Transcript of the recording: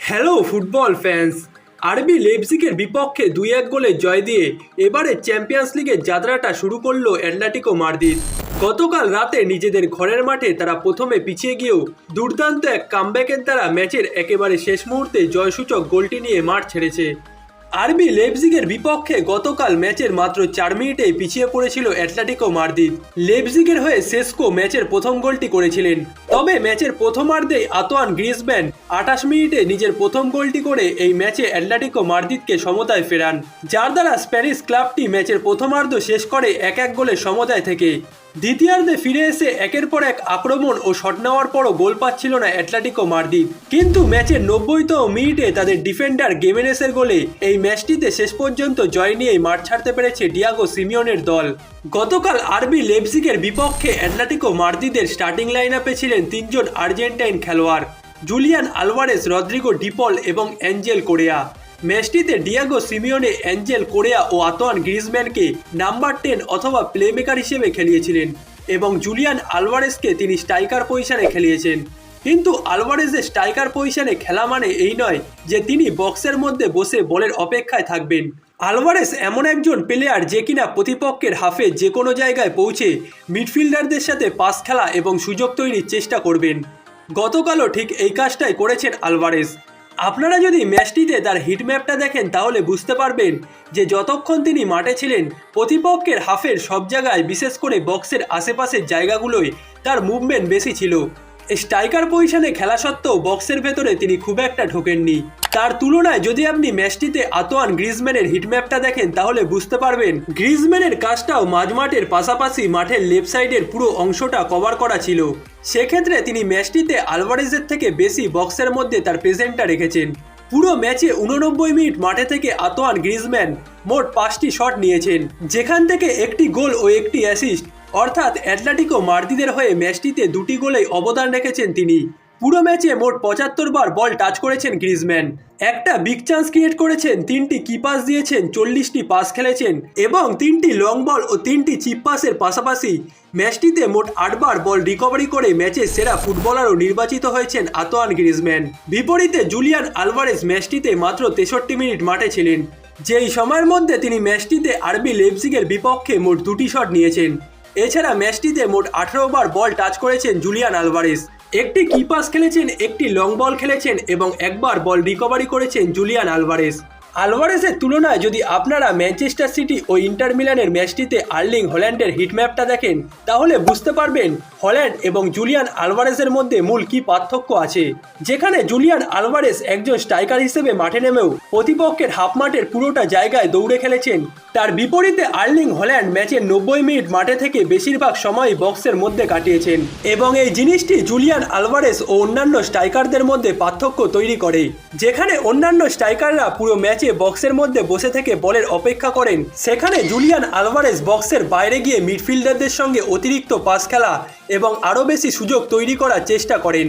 Hello football fans আরবি লেপজিকের বিপক্ষে দুই এক গোলে জয় দিয়ে এবারে চ্যাম্পিয়ন্স লিগের যাত্রাটা শুরু করল অ্যাটলেটিকো মার্দিদ গতকাল রাতে নিজেদের ঘরের মাঠে তারা প্রথমে পিছিয়ে গিয়েও দুর্দান্ত এক কামব্যাকের দ্বারা ম্যাচের একেবারে শেষ মুহূর্তে জয়সূচক গোলটি নিয়ে মাঠ ছেড়েছে। আরবি লেপজিগের বিপক্ষে গতকাল ম্যাচের মাত্র চার মিনিটেই পিছিয়ে পড়েছিল অ্যাটলেটিকো মাদ্রিদ। লেপজিগের হয়ে সেস্কো ম্যাচের প্রথম গোলটি করেছিলেন। তবে ম্যাচের প্রথমার্ধেই আতোয়ান গ্রিসম্যান আঠাশ মিনিটে নিজের প্রথম গোলটি করে এই ম্যাচে অ্যাটলেটিকো মাদ্রিদকে সমতায় ফেরান, যার দ্বারা স্প্যানিশ ক্লাবটি ম্যাচের প্রথমার্ধ শেষ করে এক এক গোলে সমতায় থেকে। দ্বিতীয়ার্ধে ফিরে এসে একের পর এক আক্রমণ ও শট নেওয়ার পরও গোল পাচ্ছিল না অ্যাটলেটিকো মাদ্রিদ। কিন্তু ম্যাচের নব্বইতম মিনিটে তাদের ডিফেন্ডার গেমেনেসের গোলে এই ম্যাচটিতে শেষ পর্যন্ত জয় নিয়েই মাঠ ছাড়তে পেরেছে ডিয়াগো সিমিয়নের দল। গতকাল আরবি লেপজিগের বিপক্ষে অ্যাটলেটিকো মার্দিদের স্টার্টিং লাইন আপে ছিলেন তিনজন আর্জেন্টাইন খেলোয়াড়, জুলিয়ান আলভারেস, রদ্রিগো ডিপল এবং অ্যাঞ্জেল কোরিয়া। ম্যাচটিতে ডিয়াগো সিমিওনে অ্যাঞ্জেল কোরিয়া ও আতোয়ান গ্রিজম্যানকে নাম্বার টেন অথবা প্লেমেকার হিসেবে খেলিয়েছিলেন এবং জুলিয়ান আলভারেসকে তিনি স্ট্রাইকার পজিশনে খেলিয়েছেন। কিন্তু আলভারেজের স্ট্রাইকার পজিশনে খেলা মানে এই নয় যে তিনি বক্সের মধ্যে বসে বলের অপেক্ষায় থাকবেন। আলভারেস এমন একজন প্লেয়ার যে কিনা প্রতিপক্ষের হাফে যে কোনো জায়গায় পৌঁছে মিডফিল্ডারদের সাথে পাস খেলা এবং সুযোগ তৈরির চেষ্টা করবেন। গতকালও ঠিক এই কাজটাই করেছেন আলভারেস আপনারা যদি ম্যাচটিতে তার হিটম্যাপটা দেখেন তাহলে বুঝতে পারবেন যে যতক্ষণ তিনি মাঠে ছিলেন, প্রতিপক্ষের হাফের সব জায়গায় বিশেষ করে বক্সের আশেপাশের জায়গাগুলোয় তার মুভমেন্ট বেশি ছিল। স্ট্রাইকার পজিশনে খেলা সত্ত্বেও বক্সের ভেতরে তিনি খুব একটা ঢোকেননি। তার তুলনায় যদি আপনি ম্যাচটিতে আতোয়ান গ্রিজম্যানের হিটম্যাপটা দেখেন, তাহলে বুঝতে পারবেন গ্রিজম্যানের কাজটাও মাঝমাঠের পাশাপাশি মাঠের লেফট সাইডের পুরো অংশটা কভার করা ছিল। সেক্ষেত্রে তিনি ম্যাচটিতে আলভারেজের থেকে বেশি বক্সের মধ্যে তার প্রেজেন্টটা রেখেছেন। পুরো ম্যাচে উননব্বই মিনিট মাঠে থেকে আতোয়ান গ্রিজম্যান মোট পাঁচটি শট নিয়েছেন। যেখান থেকে একটি গোল ও একটি অ্যাসিস্ট অর্থাৎ অ্যাটলেটিকো মার্দিদের হয়ে ম্যাচটিতে দুটি গোলেই অবদান রেখেছেন তিনি। পুরো ম্যাচে মোট পঁচাত্তর বার বল টাচ করেছেন গ্রিজম্যান একটা বিগ চান্স ক্রিয়েট করেছেন, তিনটি কি পাস দিয়েছেন, চল্লিশটি পাস খেলেছেন এবং তিনটি লং বল ও তিনটি চিপ পাসের পাশাপাশি ম্যাচটিতে মোট আটবার বল রিকভারি করে ম্যাচের সেরা ফুটবলারও নির্বাচিত হয়েছেন আতোয়ান গ্রিজম্যান বিপরীতে জুলিয়ান আলভারেজ ম্যাচটিতে মাত্র তেষট্টি মিনিট মাঠে ছিলেন। যেই সময়ের মধ্যে তিনি ম্যাচটিতে আরবি লেপজিগের বিপক্ষে মোট দুটি শট নিয়েছেন। এছাড়া ম্যাচটিতে মোট আঠারো বার বল টাচ করেছেন জুলিয়ান আলভারেস। একটি কিপাস খেলেছেন, একটি লং বল খেলেছেন এবং একবার বল রিকভারি করেছেন জুলিয়ান আলভারেজ আলভারেজের তুলনায় যদি আপনারা ম্যানচেস্টার সিটি ও ইন্টার মিলানের ম্যাচটিতে আর্লিং হল্যান্ডের হিটম্যাপটা দেখেন, তাহলে বুঝতে পারবেন হল্যান্ড এবং জুলিয়ান আলভারেসের মধ্যে মূল কি পার্থক্য আছে। যেখানে জুলিয়ান আলভারেস একজন স্ট্রাইকার হিসেবে মাঠে নেমেও প্রতিপক্ষের হাফ মাঠের পুরোটা জায়গায় দৌড়ে খেলেছেন। তার বিপরীতে আর্লিং হল্যান্ড ম্যাচের নব্বই মিনিট মাঠে থেকে বেশিরভাগ সময় বক্সের মধ্যে কাটিয়েছেন এবং এই জিনিসটি জুলিয়ান আলভারেস ও অন্যান্য স্ট্রাইকারদের মধ্যে পার্থক্য তৈরি করে। যেখানে অন্যান্য স্ট্রাইকাররা পুরো ম্যাচে বক্সের মধ্যে বসে থেকে বলের অপেক্ষা করেন। সেখানে জুলিয়ান আলভারেজ বক্সের বাইরে গিয়ে মিডফিল্ডারদের সঙ্গে অতিরিক্ত পাস খেলা এবং আরও বেশি সুযোগ তৈরি করার চেষ্টা করেন।